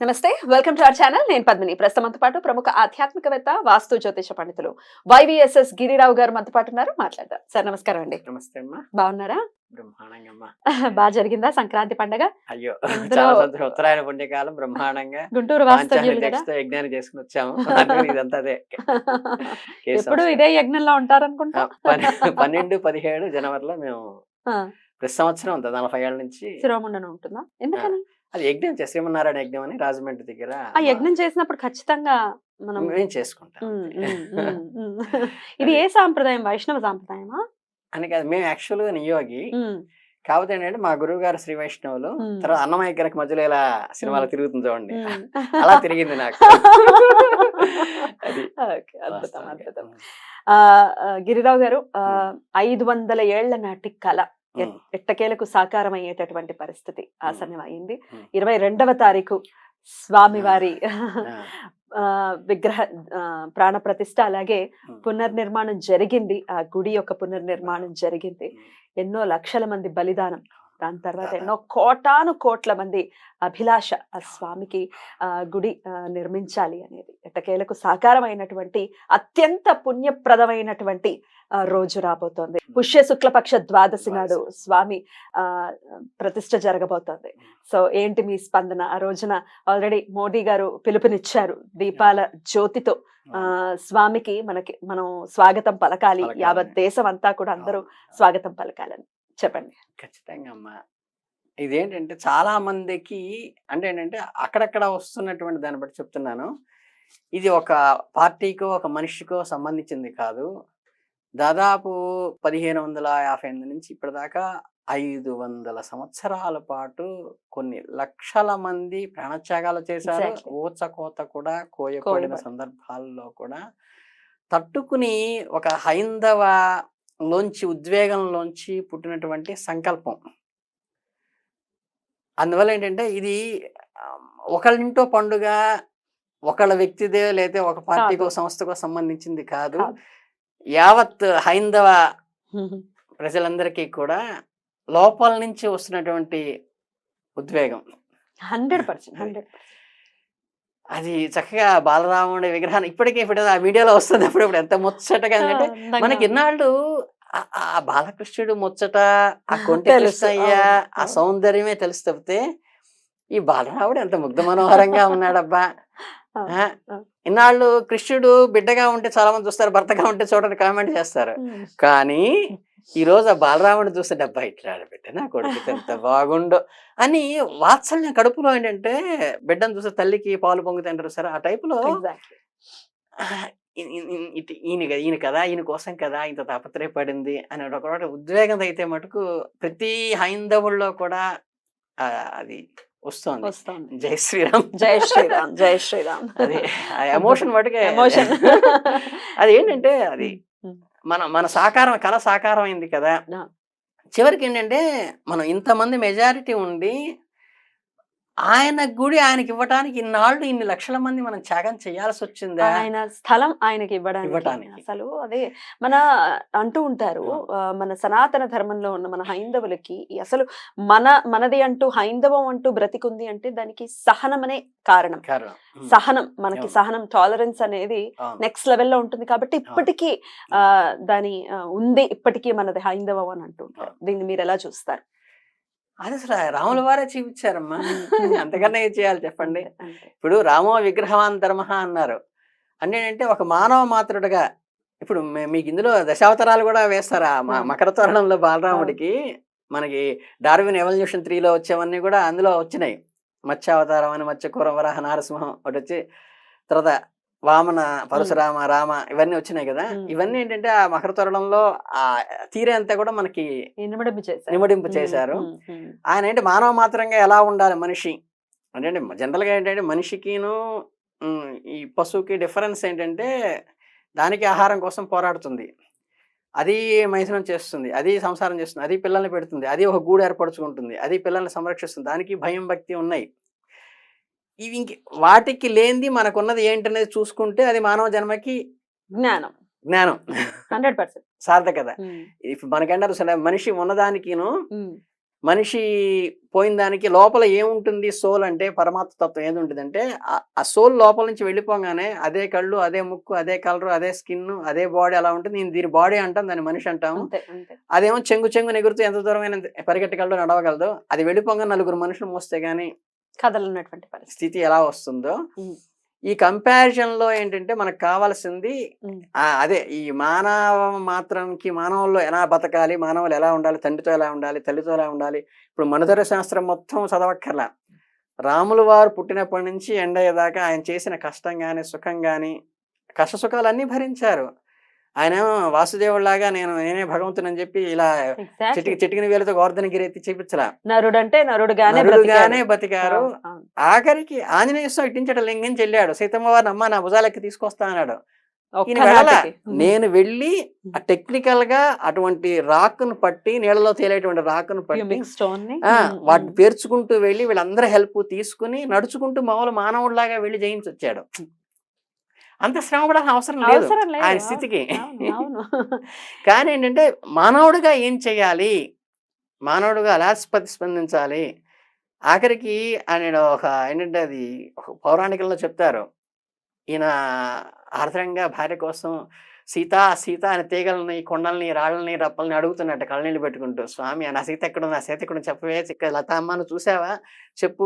నమస్తే welcome to our channel. నేను పద్మిని. ప్రస్తుతం పాటు ప్రముఖ ఆధ్యాత్మికవేత్త వాస్తు జ్యోతిష పండితులు వైవిఎస్ఎస్ గిరిరావు గారు మనతో పాటు ఉన్నారు. మాట్లాడదాం. సార్ నమస్కారం అండి. నమస్తే అమ్మా. బాగున్నారా? బ్రహ్మాండంగా బాగా జరిగిందా సంక్రాంతి పండగ? అయ్యో ఉత్తరాయణ పుణ్యకాలం బ్రహ్మాండంగా గుంటూరు యజ్ఞాన్ని చేసుకుని వచ్చాము. ఇదంతా అదే. ఎప్పుడు. ఇదే యజ్ఞంలో ఉంటారనుకుంటా? పన్నెండు పదిహేడు జనవరిలో మేము ప్రతి సంవత్సరం ఉంటుంది నలభై ఏళ్ళ నుంచి శిరోముండనం ఉంటుందా? ఎందుకని? అది యజ్ఞం శ్రీమన్నారాయణ యజ్ఞం అని రాజమండ్రి దగ్గర ఆ యజ్ఞం చేసినప్పుడు ఖచ్చితంగా మనం మేము చేసుకుంటాం. ఇది ఏ సాంప్రదాయం వైష్ణవ సాంప్రదాయమా అని కాదు మేము యాక్చువల్గా నియోగి కాకపోతే ఏంటంటే మా గురువు గారు శ్రీ వైష్ణవులు. తర్వాత అన్నమయ్య గారికి మధ్యలో ఇలా సినిమాలు. తిరుగుతుంది చూడండి. అలా తిరిగింది నాకు అద్భుతం. అద్భుతం గిరిరావు గారు ఐదు వందల ఏళ్ళ నాటి కళ. ఎట్టకేలకు సాకారం అయ్యేటటువంటి పరిస్థితి ఆసన్నమైంది. ఇరవై రెండవ తారీఖు స్వామివారి విగ్రహ ప్రాణ ప్రతిష్ట అలాగే. పునర్నిర్మాణం జరిగింది. ఆ గుడి యొక్క పునర్నిర్మాణం జరిగింది. ఎన్నో లక్షల మంది బలిదానం. దాని తర్వాత. ఎన్నో కోటాను కోట్ల మంది అభిలాష ఆ స్వామికి ఆ గుడి నిర్మించాలి అనేది. ఎట్టకేలకు సాకారమైనటువంటి అత్యంత పుణ్యప్రదమైనటువంటి రోజు రాబోతోంది. పుష్య శుక్లపక్ష ద్వాదశి నాడు. స్వామి ఆ ప్రతిష్ట జరగబోతోంది. సో ఏంటి మీ స్పందన? ఆ రోజున ఆల్రెడీ మోడీ గారు పిలుపునిచ్చారు. దీపాల జ్యోతితో ఆ స్వామికి మనకి మనం స్వాగతం పలకాలి. యావత్ దేశం అంతా కూడా అందరూ స్వాగతం పలకాలని. చెప్పండి ఖచ్చితంగా అమ్మా ఇదేంటంటే చాలా మందికి అంటే ఏంటంటే అక్కడక్కడ వస్తున్నటువంటి దాన్ని బట్టి చెప్తున్నాను ఇది ఒక పార్టీకో ఒక మనిషికో సంబంధించింది కాదు దాదాపు పదిహేను వందల యాభై ఎనిమిది నుంచి ఇప్పటిదాకా ఐదు వందల సంవత్సరాల పాటు కొన్ని లక్షల మంది ప్రాణత్యాగాలు చేశారు. ఊచకోత కూడా కోయబడి. సందర్భాల్లో కూడా తట్టుకుని ఒక హైందవ లోంచి ఉద్వేగంలోంచి పుట్టినటువంటి సంకల్పం. అందువల్ల ఏంటంటే ఇది ఒకళ్ళింటో పండుగ ఒకళ్ళ వ్యక్తిదే లేదా ఒక పార్టీకో. సంస్థకో సంబంధించింది కాదు. యావత్ హైందవ ప్రజలందరికీ కూడా లోపల నుంచి వస్తున్నటువంటి ఉద్వేగం. హండ్రెడ్ పర్సెంట్ హండ్రెడ్ అది చక్కగా బాలరాముడి విగ్రహాన్ని ఇప్పటికీ ఇప్పుడు ఆ వీడియోలో వస్తుంది అప్పుడప్పుడు. ఎంత ముచ్చటగా అంటే మనకి ఇన్నాళ్ళు ఆ- బాలకృష్ణుడు ముచ్చట ఆ కొంటి కృష్ణయ్య ఆ. సౌందర్యమే తెలుసు తప్పితే ఈ బాలరాముడు ఎంత ముగ్ధ మనోహరంగా ఉన్నాడబ్బా. ఇన్నాళ్ళు కృష్ణుడు బిడ్డగా ఉంటే చాలా మంది చూస్తారు భర్తగా ఉంటే చూడని కామెంట్ చేస్తారు. కానీ ఈ రోజు ఆ బాలరాముడు చూస్తే డబ్బా ఇట్లా బిడ్డ నా కొడుకు ఎంత బాగుండో అని వాత్సల్యం కడుపులో ఏంటంటే బిడ్డను చూస్తే తల్లికి పాలు పొంగుతుంటారు సరే ఆ టైపులో ఈయన కదా ఈయన కదా ఈయన కోసం కదా ఇంత తాపత్రయపడింది అని ఒక ఉద్వేగం అయితే మటుకు ప్రతి హైందవుల్లో కూడా అది వస్తోంది. వస్తోంది. జై శ్రీరామ్. జై శ్రీరామ్ జై శ్రీరామ్. అది ఎమోషన్ మటుకే ఎమోషన్. అది ఏంటంటే అది. మన మన సాకారం కళ సాకారం అయింది కదా. చివరికి ఏంటంటే మనం ఇంతమంది మెజారిటీ ఉండి ఆయన గుడి ఆయనకి ఇవ్వటానికి ఇన్నాళ్ళు ఇన్ని లక్షల మంది మనం త్యాగం చేయాల్సి వచ్చిందా? ఆయన స్థలం ఆయనకి ఇవ్వడానికి ఇవ్వడానికి. అసలు అదే మన అంటూ ఉంటారు ఆ, మన సనాతన ధర్మంలో ఉన్న మన హైందవులకి అసలు మన మనది అంటూ హైందవం అంటూ బ్రతికుంది అంటే దానికి సహనం అనే కారణం. సహనం మనకి. సహనం టాలరెన్స్ అనేది. నెక్స్ట్ లెవెల్లో ఉంటుంది కాబట్టి ఇప్పటికీ ఆ దాని ఉంది ఇప్పటికీ మనది హైందవం అని అంటుంటారు దీన్ని మీరు ఎలా చూస్తారు? అది అసలు రాముల వారే చూపించారమ్మా. అంతకన్నా ఏం చేయాలి చెప్పండి. ఇప్పుడు రామో విగ్రహవాన్ ధర్మ అన్నారు. అంటే ఒక మానవ మాత్రుడుగా ఇప్పుడు మీకు ఇందులో దశావతారాలు కూడా వేస్తారా? మ-. మకర తోరణంలో బాలరాముడికి మనకి డార్విన్ ఎవల్యూషన్ త్రీలో వచ్చేవన్నీ కూడా అందులో వచ్చినాయి. మత్స్యావతారం అని మత్స్యకూర వరాహ నారసింహం ఒకటి వచ్చి తర్వాత వామన పరశురామ రామ ఇవన్నీ వచ్చినాయి కదా. ఇవన్నీ ఏంటంటే ఆ మకర తోరణంలో ఆ తీరే అంతా కూడా మనకి ఇనుమడింపు చేశారు. నిమడింపు చేశారు. ఆయన ఏంటి మానవ మాత్రంగా ఎలా ఉండాలి మనిషి? అంటే జనరల్గా ఏంటంటే మనిషికిను ఈ పశువుకి డిఫరెన్స్ ఏంటంటే దానికి ఆహారం కోసం పోరాడుతుంది. అది మైథునం చేస్తుంది అది సంసారం చేస్తుంది అది పిల్లల్ని పెడుతుంది అది ఒక గూడు ఏర్పరచుకుంటుంది అది పిల్లల్ని సంరక్షిస్తుంది. దానికి భయం భక్తి ఉన్నాయి. ఇవి ఇంక వాటికి లేనిది మనకున్నది ఏంటనేది చూసుకుంటే అది మానవ జన్మకి జ్ఞానం. జ్ఞానం. Hundred percent. సార్థకత. ఇప్పుడు మనకంటారు సరే మనిషి ఉన్నదానికిను మనిషి పోయిన దానికి లోపల ఏముంటుంది సోల్ అంటే పరమాత్మ తత్వం ఏది ఉంటుందంటే ఆ- ఆ సోల్ లోపల నుంచి వెళ్ళిపోగానే అదే కళ్ళు అదే ముక్కు అదే కలరు అదే స్కిన్ అదే బాడీ అలా ఉంటుంది. నేను దీని బాడీ అంటాం దాన్ని మనిషి అంటాము. అదేమో చెంగు చెంగు ఎగురుతూ ఎంత దూరమైన పరిగెట్టగలదు నడవగలదు. అది వెళ్ళిపోగా నలుగురు మనుషులు మోస్తే గానీ కదలన్నటువంటి పరిస్థితి. స్థితి ఎలా వస్తుందో. ఈ కంపారిజన్లో ఏంటంటే మనకు కావాల్సింది అదే ఈ మానవ మాత్రంకి మానవుల్లో ఎలా బతకాలి మానవులు ఎలా ఉండాలి తండ్రితో ఎలా ఉండాలి తల్లితో ఎలా ఉండాలి ఇప్పుడు మనుధర శాస్త్రం మొత్తం చదవక్కర్లా. రాములు వారు పుట్టినప్పటి నుంచి ఎండయ్యేదాకా ఆయన చేసిన కష్టం కానీ సుఖం కానీ కష్ట సుఖాలన్నీ భరించారు. ఆయన వాసుదేవుడిలాగా నేను నేనే భగవంతుని అని చెప్పి ఇలా. చిటికి చిటికిన వేలతో గోవర్ధన గిరి ఎత్తి చూపించలా నరుడు అంటే నరుడుగానే. బతికారు. ఆఖరికి ఆంజనేయ స్వామి ఇట్టించట లింగం చెల్లాడు సీతమ్మ వారిని అమ్మ నా భుజాలెక్కి తీసుకొస్తా అన్నాడు. నేను వెళ్ళి ఆ టెక్నికల్గా అటువంటి రాకును పట్టి నీళ్ళలో తేలేటువంటి పట్టి stone ని ఉమ్, వాటిని. పేర్చుకుంటూ వెళ్ళి వీళ్ళందరూ హెల్ప్ తీసుకుని నడుచుకుంటూ మామూలు మానవుడిలాగా వెళ్ళి జయించి వచ్చాడు అంత శ్రమ పడాల్సిన అవసరం లేదు ఆయన అవును, స్థితికి. కానీ ఏంటంటే మానవుడిగా ఏం చేయాలి? మానవుడిగా ఎలా ప్రతిస్పందించాలి ఆఖరికి ఆయన ఒక ఏంటంటే అది ఒక పౌరాణికంలో చెప్తారు. ఈయన ఆర్ద్రంగా భార్య కోసం సీత సీత అని తీగలని కొండల్ని రాళ్ళని రప్పల్ని అడుగుతున్నట్టు కళ్ళనీళ్ళు పెట్టుకుంటూ. స్వామి నా సీత ఎక్కడ నా సీత ఎక్కడ చెప్పవే చిక్క లతామ్మ చూసావా? చెప్పు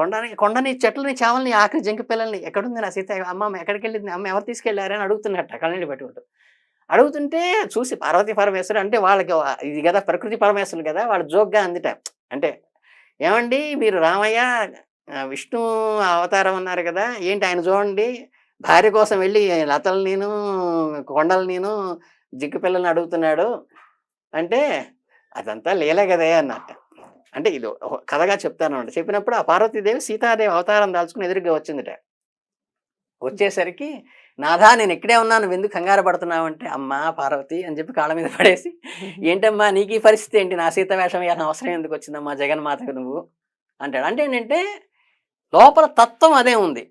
కొండని కొండని చెట్లని చావల్ని ఆఖరి జంకి పిల్లల్ని ఎక్కడుంది నా సీత? అమ్మ ఎక్కడికి వెళ్ళింది? అమ్మ ఎవరు తీసుకెళ్ళారని అడుగుతున్నట్ట కళ్ళనీళ్ళు పెట్టుకుంటూ. అడుగుతుంటే చూసి పార్వతి పరమేశ్వరు అంటే వాళ్ళకి ఇది కదా ప్రకృతి పరమేశ్వరుడు కదా వాళ్ళు జోక్గా అందిట. అంటే ఏమండి మీరు రామయ్య విష్ణు అవతారం అన్నారు కదా ఏంటి ఆయన చూడండి భార్య కోసం వెళ్ళి లతలు నేను కొండలు నేను జిగ్గు పిల్లల్ని అడుగుతున్నాడు అంటే అదంతా లేలే కదే అన్నట్ట. అంటే ఇది కథగా చెప్తాను చెప్పినప్పుడు ఆ పార్వతీదేవి సీతాదేవి అవతారం దాల్చుకుని ఎదురుగా వచ్చిందిట. వచ్చేసరికి నాథా నేను ఇక్కడే ఉన్నాను ఎందుకు కంగారు పడుతున్నావు? అంటే అమ్మా పార్వతి అని చెప్పి కాళ్ళ మీద పడేసి ఏంటమ్మా నీకు ఈ పరిస్థితి ఏంటి? నా సీత వేషం వేయాల్సిన అవసరం ఎందుకు వచ్చిందమ్మా జగన్మాతకు నువ్వు? అంటాడు. అంటే ఏంటంటే లోపల తత్వం అదే ఉంది.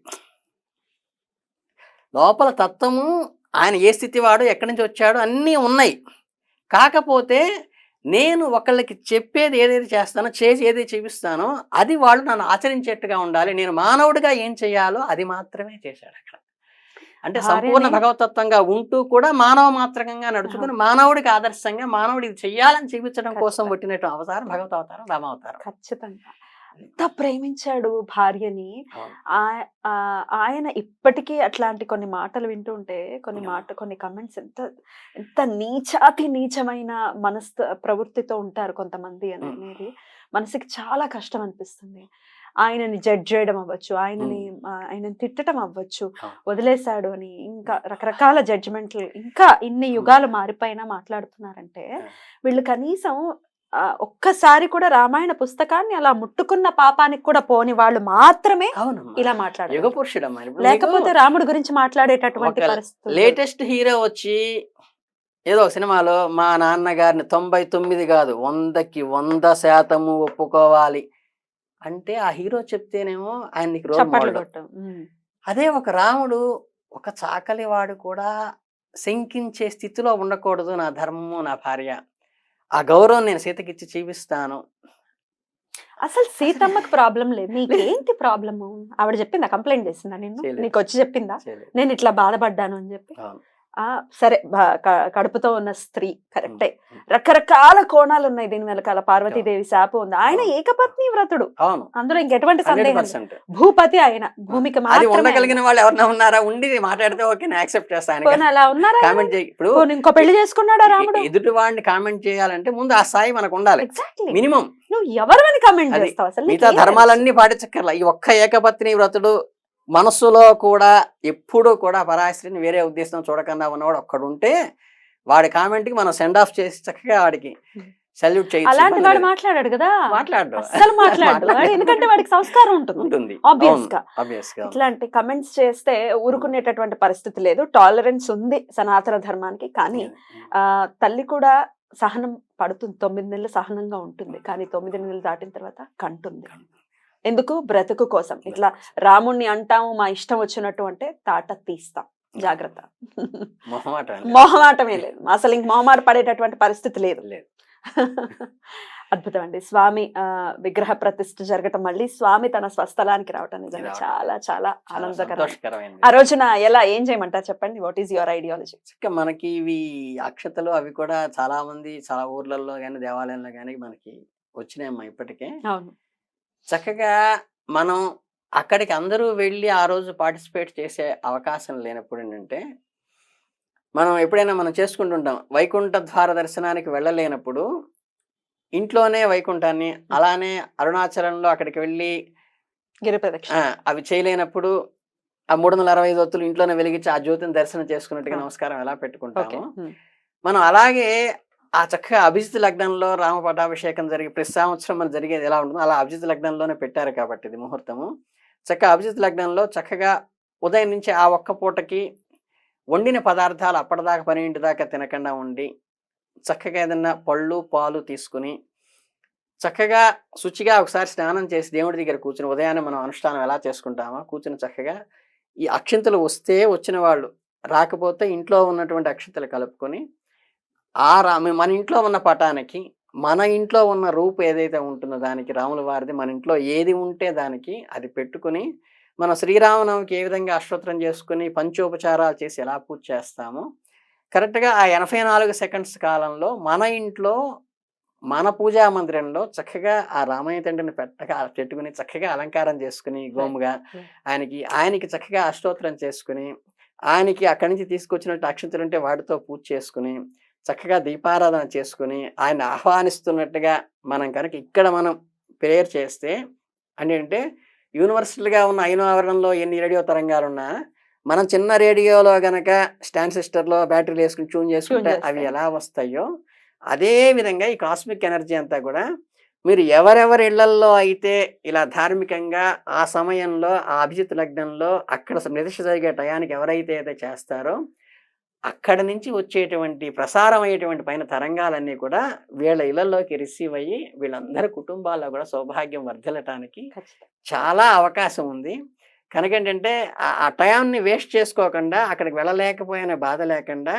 లోపల తత్వము ఆయన ఏ స్థితి వాడు ఎక్కడి నుంచి వచ్చాడు అన్నీ ఉన్నాయి. కాకపోతే నేను ఒకళ్ళకి చెప్పేది ఏదైతే చేస్తానో చేసి ఏదైతే చూపిస్తానో అది వాళ్ళు నన్ను ఆచరించేట్టుగా ఉండాలి. నేను మానవుడిగా ఏం చేయాలో అది మాత్రమే చేశాడు అక్కడ. అంటే సంపూర్ణ భగవతత్వంగా ఉంటూ కూడా మానవ మాత్రకంగా నడుచుకుని మానవుడికి ఆదర్శంగా మానవుడు ఇది చెయ్యాలని చూపించడం కోసం. పుట్టినట్టు అవతారం భగవత అవతారం రామావతారం. ఖచ్చితంగా. ఎంత ప్రేమించాడు భార్యని ఆయన ఇప్పటికీ అట్లాంటి కొన్ని మాటలు వింటుంటే కొన్ని అవును. మాట కొన్ని కమెంట్స్ ఎంత ఎంత నీచాతి నీచమైన మనస్ ప్రవృత్తితో ఉంటారు కొంతమంది. అనేది మనసుకి చాలా కష్టం అనిపిస్తుంది ఆయనని జడ్జ్ చేయడం అవ్వచ్చు ఆయనని ఆయనని తిట్టడం అవ్వచ్చు. వదిలేశాడు అని ఇంకా రకరకాల జడ్జిమెంట్లు ఇంకా ఇన్ని యుగాలు మారిపోయినా మాట్లాడుతున్నారంటే. వీళ్ళు కనీసం ఒక్కసారి కూడా రామాయణ పుస్తకాన్ని అలా ముట్టుకున్న పాపానికి కూడా పోని వాళ్ళు మాత్రమే ఇలా మాట్లాడారు. లేకపోతే రాముడి గురించి మాట్లాడేటటువంటి లేటెస్ట్ హీరో వచ్చి ఏదో సినిమాలో మా నాన్నగారిని తొంభై తొమ్మిది కాదు వందకి వంద శాతము ఒప్పుకోవాలి అంటే ఆ హీరో చెప్తేనేమో ఆయన నీకు రోల్ చప్పట్లు మోడల్. కొట్టం ఉమ్. అదే ఒక రాముడు ఒక చాకలి వాడు కూడా శంకించే స్థితిలో ఉండకూడదు నా ధర్మము నా భార్య. ఆ గౌరవం నేను సీతకిచ్చి చూపిస్తాను. అసలు సీతమ్మకి ప్రాబ్లం లేదు. నీకేంటి ప్రాబ్లము? ఆవిడ చెప్పిందా? కంప్లైంట్ చేసిందా చేయలేదు. నీకు వచ్చి చెప్పిందా. నేను ఇట్లా బాధపడ్డాను అని చెప్పి? సరే కడుపుతో ఉన్న స్త్రీ కరెక్టే. రకరకాల కోణాలు ఉన్నాయి దీని వెనకాల. పార్వతీదేవి శాపం ఉంది. ఆయన. ఏకపత్ని వ్రతుడు. అవును. అందులో ఇంకెటువంటి సందేహం భూపతి ఆయన భూమికి ఉండగలిగిన వాళ్ళు ఎవరన్నా ఉన్నారా? ఉండి మాట్లాడితే ఓకే నేను యాక్సెప్ట్ చేస్తాను అలా ఉన్నారా కామెంట్ ఇప్పుడు ఇంకో పెళ్ళి చేసుకున్నాడా రాముడు? ఎదుటి వాడిని కామెంట్ చేయాలంటే ముందు ఆ స్థాయి మనకు ఉండాలి. మినిమం. నువ్వు ఎవరిని కమెంట్ అది చేస్తావు? అసలు మిగతా ధర్మాలన్నీ పాటించక్కర్లా. ఈ ఒక్క ఏకపత్ని వ్రతుడు మనస్సులో కూడా ఎప్పుడూ కూడా పరాశ్రీని వేరే ఉద్దేశం చూడకుండా ఉన్నవాడు ఒక్కడుంటే వాడి కామెంట్కి మనం సెండ్ ఆఫ్ చేసి చక్కగా వాడికి. సల్యూట్ తెలుసు? అలాంటి వాడు మాట్లాడాడు కదా? మాట్లాడు. అస్సలు మాట్లాడు. ఎందుకంటే వాడికి సంస్కారం ఉంటుంది. ఉంటుంది. Obvious గా. ఆబ్వియస్గా ఇట్లాంటి కమెంట్స్ చేస్తే ఊరుకునేటటువంటి పరిస్థితి లేదు. టాలరెన్స్ ఉంది సనాతన ధర్మానికి కానీ ఆ తల్లి కూడా సహనం పడుతుంది. తొమ్మిది నెలలు సహనంగా ఉంటుంది. కానీ తొమ్మిది నెలలు దాటిన తర్వాత కంటుంది. ఎందుకు? బ్రతుకు కోసం. ఇట్లా రాముణ్ణి అంటాము మా ఇష్టం వచ్చినట్టు అంటే తాట తీస్తాం. జాగ్రత్త. మొహమాటమే లేదు. అసలు ఇంక మొహమాట పడేటటువంటి పరిస్థితి లేదు. లేదు. అద్భుతం అండి స్వామి విగ్రహ ప్రతిష్ఠ జరగటం మళ్ళీ స్వామి తన స్వస్థలానికి రావటం నిజంగా. చాలా చాలా ఆనందకరం ఆ రోజున ఎలా ఏం చేయమంటారు చెప్పండి? What is your ideology? మనకి ఇవి అక్షతలు అవి కూడా చాలా మంది చాలా ఊర్లలో కానీ దేవాలయంలో కానీ మనకి వచ్చినాయమ్మా ఇప్పటికే. అవును. చక్కగా మనం అక్కడికి అందరూ వెళ్ళి ఆ రోజు పార్టిసిపేట్ చేసే అవకాశం లేనప్పుడు ఏంటంటే మనం ఎప్పుడైనా మనం చేసుకుంటుంటాం. వైకుంఠ ద్వార దర్శనానికి వెళ్ళలేనప్పుడు ఇంట్లోనే వైకుంఠాన్ని అలానే అరుణాచలంలో అక్కడికి వెళ్ళి అవి చేయలేనప్పుడు ఆ మూడు వందల అరవై ఐదు ఒత్తులు ఇంట్లోనే వెలిగించి ఆ జ్యోతిని దర్శనం చేసుకున్నట్టుగా. నమస్కారం ఎలా పెట్టుకుంటాము మనం అలాగే ఆ చక్కగా అభిజిత్ లగ్నంలో రామ పటాభిషేకం జరిగి ప్రతి సంవత్సరం మనం జరిగేది ఎలా ఉంటుందో అలా అభిజిత్ లగ్నంలోనే పెట్టారు కాబట్టి ఇది ముహూర్తము. చక్కగా అభిజిత్ లగ్నంలో చక్కగా ఉదయం నుంచి ఆ ఒక్క పూటకి వండిన పదార్థాలు అప్పటిదాకా పన్నెండు దాకా తినకుండా ఉండి చక్కగా ఏదన్నా పళ్ళు పాలు తీసుకుని చక్కగా శుచిగా ఒకసారి స్నానం చేసి దేవుడి దగ్గర కూర్చుని ఉదయాన్నే మనం అనుష్ఠానం ఎలా చేసుకుంటామో కూర్చుని చక్కగా ఈ అక్షింతలు వస్తే వచ్చిన వాళ్ళు రాకపోతే ఇంట్లో ఉన్నటువంటి అక్షింతలు కలుపుకొని ఆ రా మన ఇంట్లో ఉన్న పటానికి మన ఇంట్లో ఉన్న రూపు ఏదైతే ఉంటుందో దానికి రాముల వారిది మన ఇంట్లో ఏది ఉంటే దానికి అది పెట్టుకుని మన శ్రీరామనవమికి ఏ విధంగా అష్టోత్తరం చేసుకుని పంచోపచారాలు చేసి ఎలా పూజ చేస్తామో కరెక్ట్గా ఆ ఎనభై నాలుగు సెకండ్స్ కాలంలో మన ఇంట్లో మన పూజా మందిరంలో చక్కగా ఆ రామయ్య తండ్రిని పెట్టగా పెట్టుకుని చక్కగా అలంకారం చేసుకుని గోముగా. ఆయనకి ఆయనకి చక్కగా అష్టోత్తరం చేసుకుని ఆయనకి అక్కడి నుంచి తీసుకొచ్చినట్టు అక్షంతలు ఉంటే వాటితో పూజ చేసుకుని చక్కగా దీపారాధన చేసుకుని ఆయన ఆహ్వానిస్తున్నట్టుగా మనం కనుక ఇక్కడ మనం ప్రేయర్ చేస్తే అంటే యూనివర్సల్గా ఉన్న ఐనో ఆవరణలో ఎన్ని రేడియో తరంగాలు ఉన్నా మనం చిన్న రేడియోలో గనక స్టాండ్ సిస్టర్లో బ్యాటరీలు వేసుకుని ట్యూన్ చేసుకుంటే అవి. ఎలా వస్తాయో అదే విధంగా ఈ కాస్మిక్ ఎనర్జీ అంతా కూడా మీరు ఎవరెవరి ఇళ్ళల్లో అయితే ఇలా ధార్మికంగా ఆ సమయంలో ఆ అభిజిత్ లగ్నంలో అక్కడ నిదర్శ జరిగే టయానికి ఎవరైతే అయితే చేస్తారో అక్కడ నుంచి వచ్చేటువంటి ప్రసారం అయ్యేటువంటి పైన తరంగాలన్నీ కూడా వీళ్ళ ఇళ్ళలోకి రిసీవ్ అయ్యి వీళ్ళందరి కుటుంబాల్లో కూడా సౌభాగ్యం వర్ధలటానికి చాలా అవకాశం ఉంది కనుక ఏంటంటే ఆ- టయాన్ని వేస్ట్ చేసుకోకుండా అక్కడికి వెళ్ళలేకపోయిన బాధ లేకుండా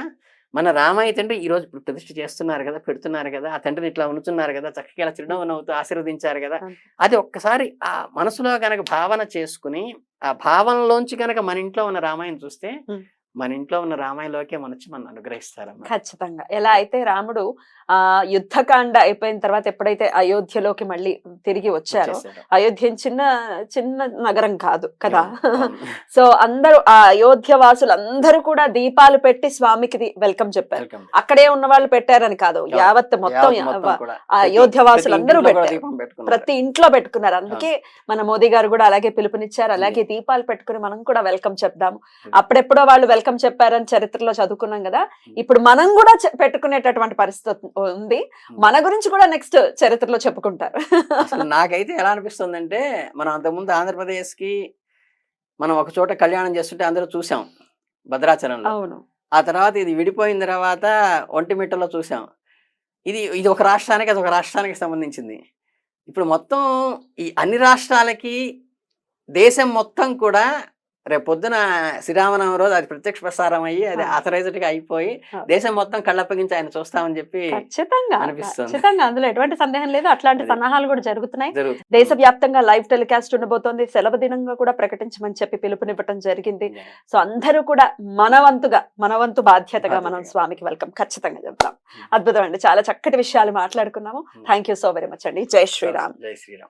మన రామయ్య తండ్రి ఈ రోజు ఇప్పుడు ప్రతిష్ఠ చేస్తున్నారు కదా పెడుతున్నారు కదా ఆ తండ్రిని ఇట్లా ఉంచున్నారు కదా చక్కగా ఇలా చిరునవ్వు నవ్వుతూ ఆశీర్వదించారు కదా. అది ఒక్కసారి ఆ మనసులో కనుక భావన చేసుకుని ఆ భావనలోంచి కనుక మన ఇంట్లో ఉన్న రామాయణ చూస్తే. మన ఇంట్లో ఉన్న రామాయణలోకే మన వచ్చి మనం అనుగ్రహిస్తారమ్మా ఖచ్చితంగా. ఎలా అయితే రాముడు ఆ యుద్ధకాండ అయిపోయిన తర్వాత ఎప్పుడైతే అయోధ్యలోకి మళ్ళీ తిరిగి వచ్చారో. అయోధ్య చిన్న చిన్న నగరం కాదు కదా. సో అందరూ ఆ అయోధ్య వాసులు అందరూ కూడా దీపాలు పెట్టి స్వామికి వెల్కమ్ చెప్పారు. అక్కడే ఉన్న వాళ్ళు పెట్టారని కాదు. యావత్ మొత్తం అయోధ్య వాసులు అందరూ పెట్టారు. ప్రతి ఇంట్లో పెట్టుకున్నారు. అందుకే మన మోదీ గారు కూడా అలాగే పిలుపునిచ్చారు. అలాగే దీపాలు పెట్టుకుని మనం కూడా వెల్కమ్ చెప్దాము. అప్పుడెప్పుడో వాళ్ళు వెల్కమ్ చెప్పారని చరిత్రలో చదువుకున్నాం కదా. ఇప్పుడు మనం కూడా పెట్టుకునేటటువంటి పరిస్థితి ఉంది. మన గురించి కూడా నెక్స్ట్ చరిత్రలో చెప్పుకుంటారు. అసలు నాకైతే ఎలా అనిపిస్తుందంటే మనం అంతకుముందు ఆంధ్రప్రదేశ్కి మనం ఒక చోట కళ్యాణం చేస్తుంటే అందరూ చూసాం భద్రాచలంలో. అవును. ఆ తర్వాత ఇది విడిపోయిన తర్వాత ఒంటిమిట్టలో చూసాం. ఇది ఇది ఒక రాష్ట్రానికి అది ఒక రాష్ట్రానికి సంబంధించింది. ఇప్పుడు మొత్తం ఈ అన్ని రాష్ట్రాలకి దేశం మొత్తం కూడా రేపు పొద్దున శ్రీరామనవమి రోజు అది ప్రత్యక్ష ప్రసారం అయ్యి అది ఆ. authorized గా అయిపోయి. దేశం మొత్తం కళ్ళప్పగించి ఆయన చూస్తామని చెప్పి ఖచ్చితంగా. అనిపిస్తుంది. ఖచ్చితంగా. అందులో ఎటువంటి సందేహం లేదు. అట్లాంటి. సన్నాహాలు కూడా జరుగుతున్నాయి. దేశవ్యాప్తంగా లైవ్ టెలికాస్ట్ ఉండబోతోంది. సెలవు దినంగా కూడా ప్రకటించమని చెప్పి పిలుపునివ్వటం జరిగింది. సో అందరూ కూడా మనవంతుగా మనవంతు బాధ్యతగా మనం. స్వామికి వెల్కమ్. ఖచ్చితంగా చెప్తాం. అద్భుతం అండి. చాలా చక్కటి విషయాలు మాట్లాడుకున్నాము. Thank you so very much అండి. జై శ్రీరామ్. జై శ్రీరామ్.